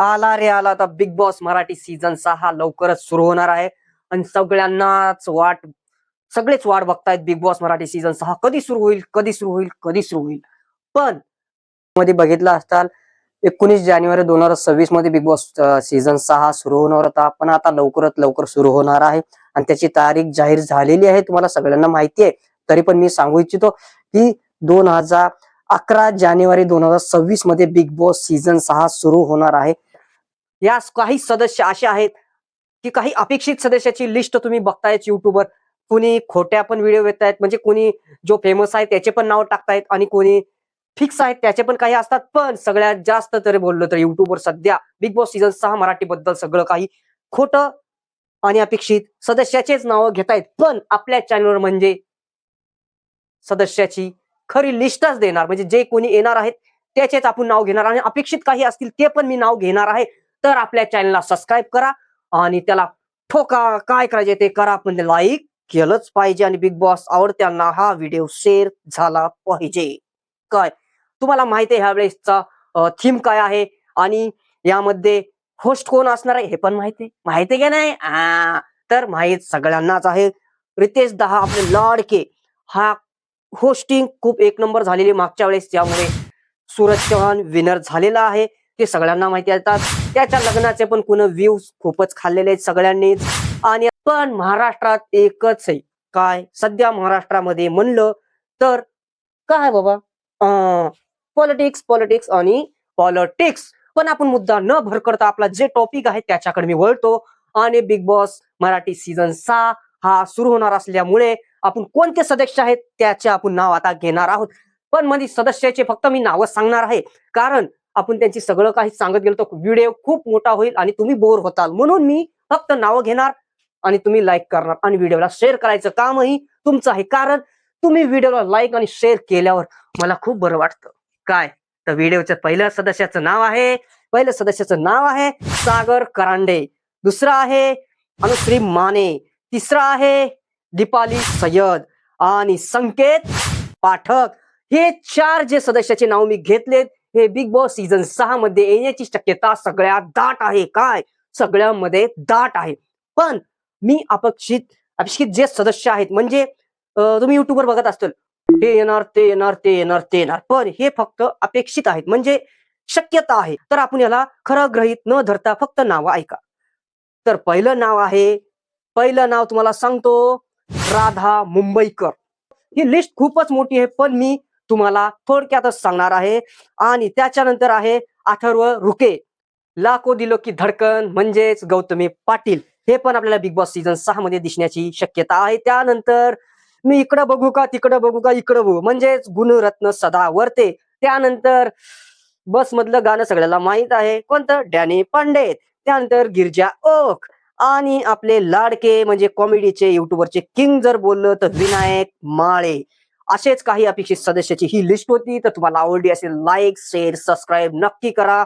आला रे आला. आता बिग बॉस मराठी सीझन सहा लवकरच सुरू होणार आहे. आणि सगळ्यांनाच वाट सगळेच वाट बघतायत बिग बॉस मराठी सीझन सहा. कधी सुरू होईल कधी सुरू होईल कधी सुरू होईल. पण मध्ये बघितलं असताल एकोणीस जानेवारी दोन हजार सव्वीसमध्ये बिग बॉस सीझन सहा सुरू होणार होता. पण आता लवकरात लवकर सुरू होणार आहे. आणि त्याची तारीख जाहीर झालेली आहे. तुम्हाला सगळ्यांना माहिती आहे. तरी पण मी सांगू इच्छितो की दोन हजार अकरा जानेवारी दोन हजार सव्वीसमध्ये बिग बॉस सीझन सहा सुरू होणार आहे. या काही सदस्य असे आहेत की काही अपेक्षित सदस्याची लिस्ट तुम्ही बघतायत युट्यूबवर कोणी खोट्या पण व्हिडिओ येत आहेत म्हणजे कोणी जो फेमस आहे त्याचे पण नाव टाकतायत आणि कोणी फिक्स आहेत त्याचे पण काही असतात. पण सगळ्यात जास्त तरी बोललो तर युट्यूबवर सध्या बिग बॉस सीझन सहा मराठी बद्दल सगळं काही खोटं आणि अपेक्षित सदस्याचेच नावं घेतायत. पण आपल्या चॅनलवर म्हणजे सदस्याची खरी लिस्टच देणार. म्हणजे जे कोणी येणार आहेत त्याचेच आपण नाव घेणार आणि अपेक्षित काही असतील ते पण मी नाव घेणार आहे. तर आपल्या चॅनलला सबस्क्राईब करा आणि त्याला ठोका काय करायचे ते करा. पण लाईक केलंच पाहिजे आणि बिग बॉस आवडत्यांना हा व्हिडिओ शेअर झाला पाहिजे. काय? तुम्हाला माहिती आहे ह्या वेळेसचा थीम काय आहे? आणि यामध्ये होस्ट कोण असणार आहे हे पण माहिती आहे. माहिती आहे का नाही? तर माहीत सगळ्यांनाच आहे. रितेश दहा आपले लाडके. हा होस्टिंग खूप एक नंबर झालेली मागच्या वेळेस. त्यामुळे सूरज चव्हाण विनर झालेला आहे. ते सगळ्यांना माहिती येतात त्याच्या लग्नाचे पण कुण व्ह्यूज खूपच खाल्लेले आहेत सगळ्यांनीच. आणि पण महाराष्ट्रात एकच आहे. काय? सध्या महाराष्ट्रामध्ये म्हणलं तर काय बाबा? पॉलिटिक्स पॉलिटिक्स आणि पॉलिटिक्स पण आपण मुद्दा न भरकरता आपला जे टॉपिक आहे त्याच्याकडे मी वळतो. आणि बिग बॉस मराठी सीझन सहा हा सुरू होणार असल्यामुळे आपण कोणते सदस्य आहेत त्याचे आपण नाव आता घेणार आहोत. पण मध्ये सदस्याचे फक्त मी नावं सांगणार आहे. कारण आपण त्यांची सगळं काही सांगत गेलो तर व्हिडिओ खूप मोठा होईल आणि तुम्ही बोर होताल. म्हणून मी फक्त नावं घेणार आणि तुम्ही लाईक करणार आणि व्हिडिओला शेअर करायचं कामही तुमचं आहे. कारण तुम्ही व्हिडिओला लाईक आणि शेअर केल्यावर मला खूप बरं वाटतं. काय? तर व्हिडिओच्या पहिल्या सदस्याचं नाव आहे. पहिल्या सदस्याचं नाव आहे सागर करांडे. दुसरा आहे अनुश्री माने. तिसरा आहे दीपाली सय्यद. आणि संकेत पाठक. हे चार जे सदस्याचे नाव मी घेतलेत. हे बिग बॉस सीझन सहा मध्ये येण्याची शक्यता सगळ्यात दाट आहे. काय? सगळ्यामध्ये दाट आहे. पण मी अपेक्षित अपेक्षित जे सदस्य आहेत म्हणजे तुम्ही युट्यूबवर बघत असतील हे येणार ते येणार ते येणार ते येणार. पण हे फक्त अपेक्षित आहेत. म्हणजे शक्यता आहे. तर आपण याला खरं ग्रहित न धरता फक्त नाव ऐका. तर पहिलं नाव आहे पहिलं नाव तुम्हाला सांगतो राधा मुंबईकर. ही लिस्ट खूपच मोठी आहे पण मी तुम्हाला थोडक्यातच सांगणार आहे. आणि त्याच्यानंतर आहे अथर्व रुके. लाखो दिलो की धडकन म्हणजेच गौतमी पाटील. हे पण आपल्याला बिग बॉस सीझन सहा मध्ये दिसण्याची शक्यता आहे. त्यानंतर मी इकडं बघू का तिकडं बघू का इकडं बघू. म्हणजेच गुणरत्न सदा वरते त्यानंतर बस मधलं गाणं सगळ्याला माहीत आहे. कोणतं? डॅनी पांडे. त्यानंतर गिरजा ओक. आणि आपले लाडके म्हणजे कॉमेडीचे युट्यूबरचे किंग जर बोललं तर विनायक माळे. असेच काही अपेक्षित सदस्याची ही लिस्ट होती. तर तुम्हाला आवडली असेल लाईक शेअर सबस्क्राईब नक्की करा.